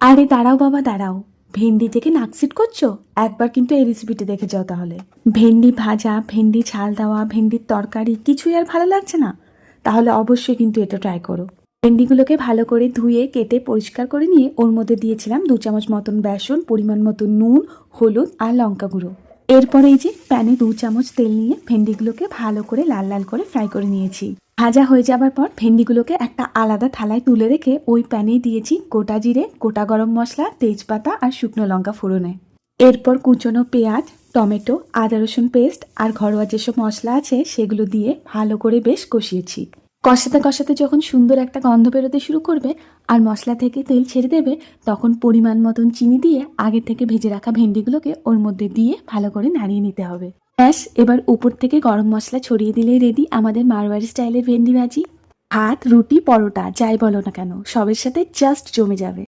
আরে দাঁড়াও বাবা, দাঁড়াও। ভেন্ডি থেকে নাকসিট করছ? একবার কিন্তু এই রেসিপিটি দেখে যাও তাহলে। ভেন্ডি ভাজা, ভেন্ডি ছাল দেওয়া, ভেন্ডির তরকারি কিছুই আর ভালো লাগছে না। তাহলে অবশ্যই কিন্তু এটা ট্রাই করো। ভেন্ডিগুলোকে ভালো করে ধুয়ে, কেটে, পরিষ্কার করে নিয়ে ওর মধ্যে দিয়েছিলাম দু চামচ মতন বেসন, পরিমাণ মতো নুন, হলুদ আর লঙ্কা গুঁড়ো। এরপরে এই যে প্যানে দু চামচ তেল নিয়ে ভেন্ডিগুলোকে ভালো করে লাল লাল করে ফ্রাই করে নিয়েছি। ভাজা হয়ে যাবার পর ভেন্ডিগুলোকে একটা আলাদা থালায় তুলে রেখে ওই প্যানেই দিয়েছি গোটা জিরে, গোটা গরম মশলা, তেজপাতা আর শুকনো লঙ্কা ফোড়নে। এরপর কুচনো পেঁয়াজ, টমেটো, আদা রসুন পেস্ট আর ঘরোয়া যেসব মশলা আছে সেগুলো দিয়ে ভালো করে বেশ কষিয়েছি। কষাতে কষাতে যখন সুন্দর একটা গন্ধ বেরোতে শুরু করবে আর মশলা থেকে তেল ছেড়ে দেবে, তখন পরিমাণ মতন চিনি দিয়ে আগে থেকে ভেজে রাখা ভেন্ডিগুলোকে ওর মধ্যে দিয়ে ভালো করে নাড়িয়ে নিতে হবে। ব্যাস, এবার উপর থেকে গরম মশলা ছড়িয়ে দিলেই রেডি আমাদের মারোয়ারি স্টাইলের ভেন্ডি ভাজি। ভাত, রুটি, পরোটা, যাই বলো না কেন, সবের সাথে জাস্ট জমে যাবে।